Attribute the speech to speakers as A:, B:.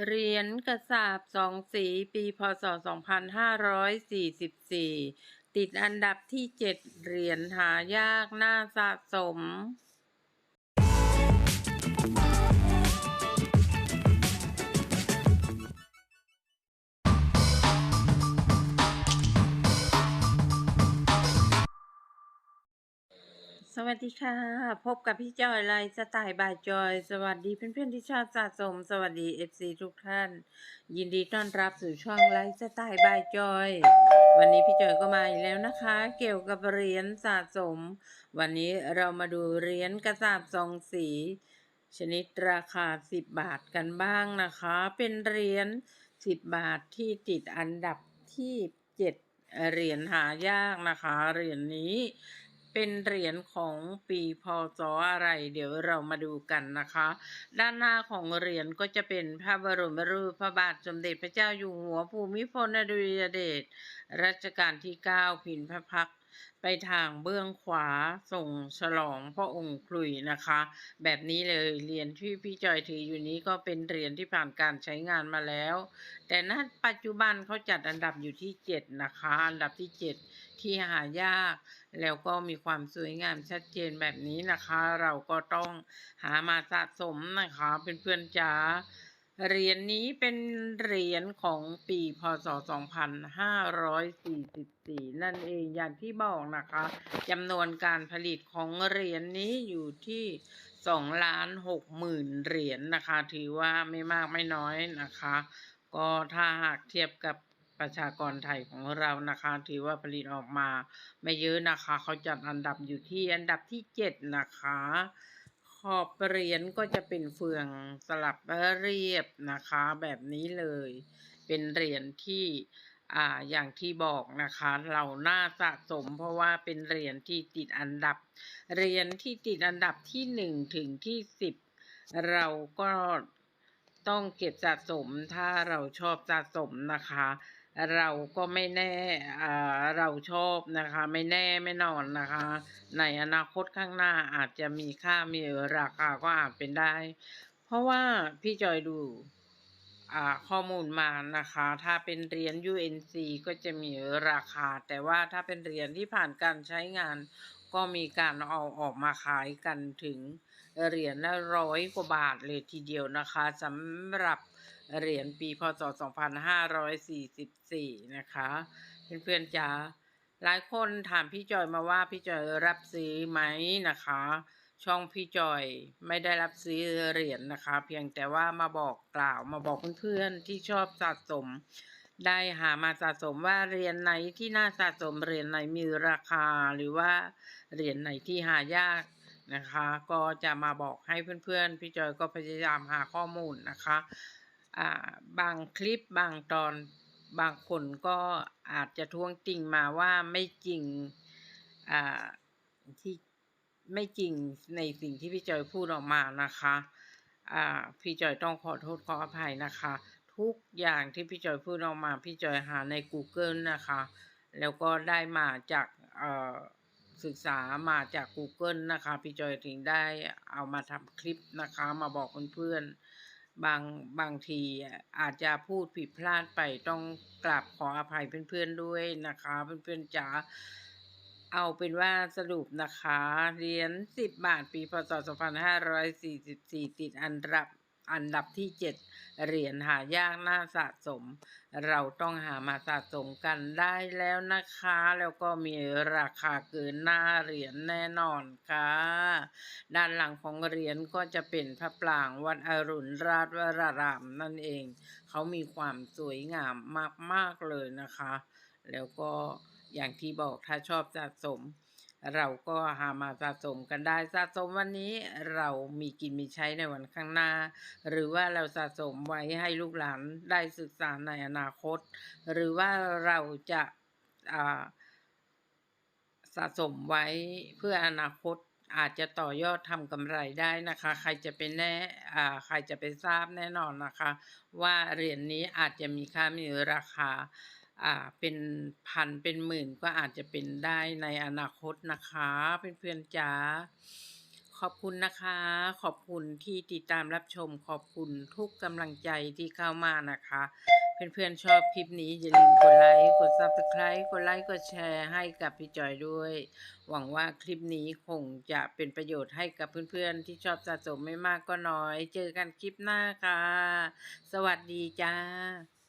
A: เหรียญกระสาบสองสี ปีพศ 2544 ติดอันดับที่ 7 เหรียญหายากน่าสะสม สวัสดีค่ะ พบกับพี่จอยไลสไตล์บายจอย สวัสดีเพื่อนๆที่ชอบสะสม สวัสดี FC ทุกท่าน ยินดีต้อนรับสู่ช่องไลสไตล์บายจอย วันนี้พี่จอยก็มาอีกแล้วนะคะ เกี่ยวกับเหรียญสะสม วันนี้เรามาดูเหรียญกระสาบสองสี ชนิดราคา 10 บาทกันบ้างนะคะ เป็นเหรียญ10 บาทที่ติดอันดับที่ 7เหรียญหายากนะคะเหรียญนี้ เป็นเหรียญของปีพศอะไร เดี๋ยวเรามาดูกันนะคะ ด้านหน้าของเหรียญก็จะเป็นพระบรมรูปพระบาทสมเด็จพระเจ้าอยู่หัวภูมิพลอดุลยเดชรัชกาลที่ 9 พินพระพักตร์ ไปทางเบื้องขวาส่งฉลองพระองค์คลุยนะคะ แบบนี้เลยเหรียญที่พี่จอยถืออยู่นี้ก็เป็นเหรียญที่ผ่านการใช้งานมาแล้ว แต่ณปัจจุบันเขาจัดอันดับอยู่ที่ 7 นะคะ อันดับที่ 7 ที่หายาก แล้วก็มีความสวยงามชัดเจนแบบนี้นะคะ เราก็ต้องหามาสะสมนะคะเป็นเพื่อนๆจ๋า เหรียญนี้เป็นเหรียญของปีพศ 2544 นั่นเองอย่างที่บอกนะคะจำนวนการผลิตของเหรียญนี้อยู่ที่2ล้าน6หมื่นเหรียญนะคะ ถือว่าไม่มากไม่น้อยนะคะ ก็ถ้าหากเทียบกับประชากรไทยของเรานะคะ ถือว่าผลิตออกมาไม่เยอะนะคะ เขาจัดอันดับอยู่ที่อันดับที่ 7 นะคะ ขอบเหรียญก็จะเป็นเฟืองสลับเรียบนะคะ แบบนี้เลย เป็นเหรียญที่อ่าอย่างที่บอกนะคะ เราน่าสะสมเพราะว่าเป็นเหรียญที่ติดอันดับเหรียญที่ติดอันดับที่หนึ่งถึงที่สิบเราก็ต้องเก็บสะสมถ้าเราชอบสะสมนะคะ เราก็ไม่แน่อ่าเราชอบนะคะ ไม่แน่ไม่นอนนะคะ ในอนาคตข้างหน้าอาจจะมีค่ามีราคาก็อาจเป็นได้ เพราะว่าพี่จอยดูอ่าข้อมูลมานะคะ ถ้าเป็นเหรียญ UNC ก็จะมีราคา แต่ว่าถ้าเป็นเหรียญที่ผ่านการใช้งาน ก็มีการเอาออกมาขายกันถึงเหรียญละร้อยกว่าบาทเลยทีเดียวนะคะสำหรับ เหรียญปีพศ 2544 นะคะ เพื่อนๆจ๋าหลายคนถามพี่จอยมาว่าพี่จอยรับซื้อไหมนะคะ ช่องพี่จอยไม่ได้รับซื้อเหรียญนะคะ เพียงแต่ว่ามาบอกกล่าวมาบอกเพื่อนๆที่ชอบสะสม ได้หามาสะสมว่าเหรียญไหนที่น่าสะสมเหรียญไหนมีราคาหรือว่าเหรียญไหนที่หายากนะคะ ก็จะมาบอกให้เพื่อนๆ พี่จอยก็พยายามหาข้อมูลนะคะ บางคลิปบางตอนบางคนก็อาจจะท้วงติงมาว่าไม่จริงที่ไม่จริงในสิ่งที่พี่จอยพูดออกมานะคะพี่จอยต้องขอโทษขออภัยนะคะ ทุกอย่างที่พี่จอยพูดออกมาพี่จอยหาใน Google นะคะ แล้วก็ได้มาจากศึกษามาจาก Google นะคะ พี่จอยถึงได้เอามาทำคลิปนะคะ มาบอกเพื่อนๆ บางบางทีอาจจะพูดผิดพลาดไปต้องกราบขออภัยเพื่อนๆด้วยนะคะ เพื่อนๆจ๋าเอาเป็นว่าสรุปนะคะเหรียญ10 บาทปีพศ2544 ติดอันดับ อันดับที่ 7 เหรียญหายากน่าสะสม เราต้องหามาสะสมกันได้แล้วนะคะ แล้วก็มีราคาเกินหน้าเหรียญแน่นอนค่ะ ด้านหลังของเหรียญก็จะเป็นพระปรางวัดอรุณราชวรารามนั่นเอง เขามีความสวยงามมาก ๆ เลยนะคะ แล้วก็อย่างที่บอกถ้าชอบสะสม เราก็หามาสะสมกันได้สะสมวันนี้เรามีกินมีใช้ในวันข้างหน้า หรือว่าเราสะสมไว้ให้ลูกหลานได้ศึกษาในอนาคต หรือว่าเราจะอ่าสะสมไว้เพื่ออนาคตอาจจะต่อยอดทำกำไรได้นะคะ ใครจะเป็นแน่อ่าใครจะไปทราบแน่นอนนะคะ ว่าเหรียญนนี้อาจจะมีค่ามีราคา อ่าเป็นพันเป็นหมื่นก็อาจจะเป็นได้ในอนาคตนะคะเพื่อนๆจ๋าขอบคุณนะคะ ขอบคุณที่ติดตามรับชม ขอบคุณทุกกำลังใจที่เข้ามานะคะ เพื่อนๆชอบคลิปนี้อย่าลืมกดไลค์กด subscribe กดไลค์กดแชร์ให้กับพี่จอยด้วย หวังว่าคลิปนี้คงจะเป็นประโยชน์ให้กับเพื่อนๆที่ชอบสะสมไม่มากก็น้อย เจอกันคลิปหน้าค่ะ สวัสดีจ้า